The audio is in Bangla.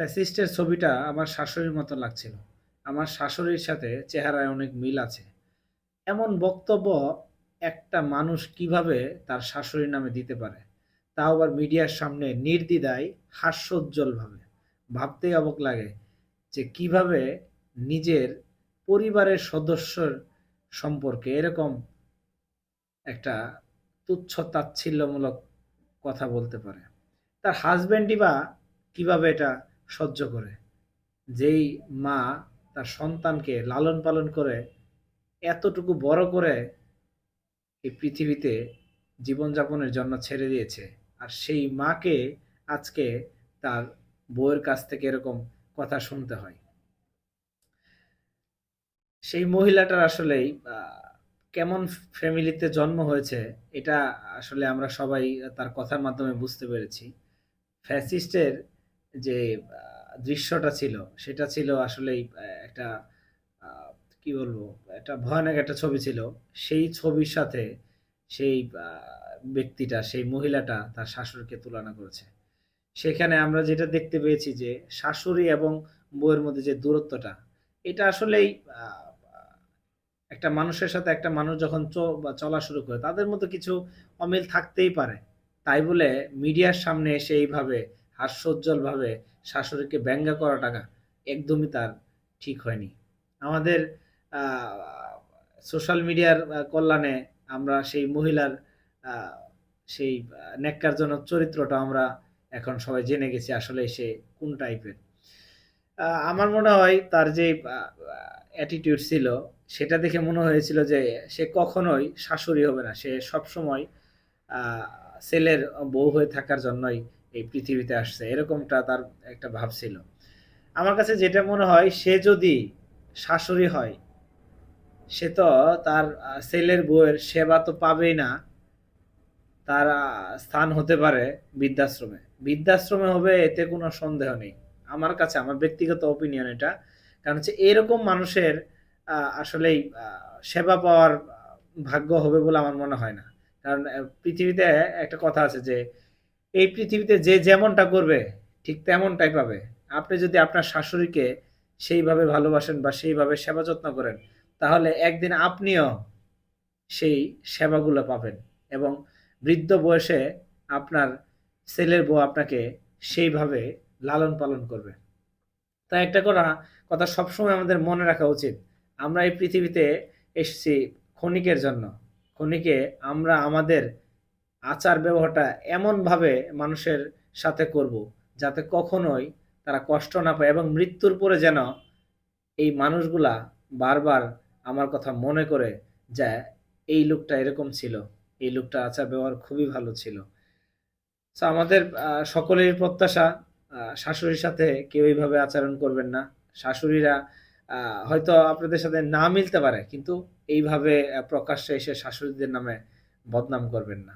ফ্যাসিস্টের ছবিটা আমার শাশুড়ির মতো লাগছিল। আমার শাশুড়ির সাথে চেহারায় অনেক মিল আছে। এমন বক্তব্য একটা মানুষ কীভাবে তার শাশুড়ির নামে দিতে পারে, তাও আবার মিডিয়ার সামনে নির্দ্বিধায়, হাস্যোজ্জ্বলভাবে। ভাবতেই অবাক লাগে যে কীভাবে নিজের পরিবারের সদস্যর সম্পর্কে এরকম একটা তুচ্ছ তাচ্ছিল্যমূলক কথা বলতে পারে। তার হাজব্যান্ডই বা কীভাবে এটা সহ্য করে। যেই মা তার সন্তানকে লালন পালন করে, এতটুকু বড় করে এই পৃথিবীতে জীবনযাপনের জন্য ছেড়ে দিয়েছে। আর সেই মাকে আজকে তার বউয়ের কাছ থেকে এরকম কথা শুনতে হয়। সেই মহিলাটার আসলেই কেমন ফ্যামিলিতে জন্ম হয়েছে, এটা আসলে আমরা সবাই তার কথার মাধ্যমে বুঝতে পেরেছি। ফ্যাসিস্টের যে দৃশ্যটা ছিল, সেটা ছিল আসলেই একটা কি বলব, একটা ভয়ানক একটা ছবি ছিল। সেই ছবির সাথে সেই ব্যক্তিটা, সেই মহিলাটা তার শাশুড়িকে তুলনা করেছে। সেখানে আমরা যেটা দেখতে পেয়েছি যে, শাশুড়ি এবং বউয়ের মধ্যে যে দূরত্বটা, এটা আসলেই একটা মানুষের সাথে একটা মানুষ যখন চলা শুরু করে, তাদের মধ্যে কিছু অমিল থাকতেই পারে। তাই বলে মিডিয়ার সামনে এসে এইভাবে হাস্যোজ্জ্বলভাবে শাশুড়িকে ব্যঙ্গ করাটা একদমই তার ঠিক হয়নি। আমাদের সোশ্যাল মিডিয়ার কল্যাণে আমরা সেই মহিলার সেই ন্যাক্কারজনক চরিত্রটা আমরা এখন সবাই জেনে গেছি আসলে সে কোন টাইপের আমার মনে হয় তার যে অ্যাটিটিউড ছিল, সেটা দেখে মনে হয়েছিল যে সে কখনোই শাশুড়ি হবে না। সে সবসময় ছেলের বউ হয়ে থাকার জন্যই এই পৃথিবীতে আসছে। এরকমটা তার একটা ভাব ছিল। আমার কাছে যেটা মনে হয়, সে যদি শাশুড়ি হয়, সে তো তার ছেলের বউয়ের সেবা তো পাবেই না। তার স্থান হতে পারে বৃদ্ধাশ্রমে। বৃদ্ধাশ্রমে হবে, এতে কোনো সন্দেহ নেই। আমার কাছে, আমার ব্যক্তিগত ওপিনিয়ন এটা। কারণ হচ্ছে, এরকম মানুষের আসলেই সেবা পাওয়ার ভাগ্য হবে বলে আমার মনে হয় না। কারণ পৃথিবীতে একটা কথা আছে যে এই পৃথিবীতে যে যেমনটা করবে, ঠিক তেমনটাই পাবে। আপনি যদি আপনার শাশুড়িকে সেইভাবে ভালোবাসেন বা সেইভাবে সেবা যত্ন করেন, তাহলে একদিন আপনিও সেই সেবাগুলো পাবেন এবং বৃদ্ধ বয়সে আপনার ছেলের বউ আপনাকে সেইভাবে লালন পালন করবে। তাই একটা করা কথা সবসময় আমাদের মনে রাখা উচিত, আমরা এই পৃথিবীতে এসেছি ক্ষণিকের জন্য। ক্ষণিকে আমরা আমাদের আচার ব্যবহারটা এমনভাবে মানুষের সাথে করব যাতে কখনোই তারা কষ্ট না পায় এবং মৃত্যুর পরে যেন এই মানুষগুলা বারবার আমার কথা মনে করে যে এই লোকটা এরকম ছিল, এই লোকটা আচার ব্যবহার খুবই ভালো ছিল। তো আমাদের সকলের প্রত্যাশা শাশুড়ির সাথে কেউ এইভাবে আচরণ করবেন না। শাশুড়িরা হয়তো আপনাদের সাথে না মিলতে পারে, কিন্তু এইভাবে প্রকাশ্যে এসে শাশুড়িদের নামে বদনাম করবেন না।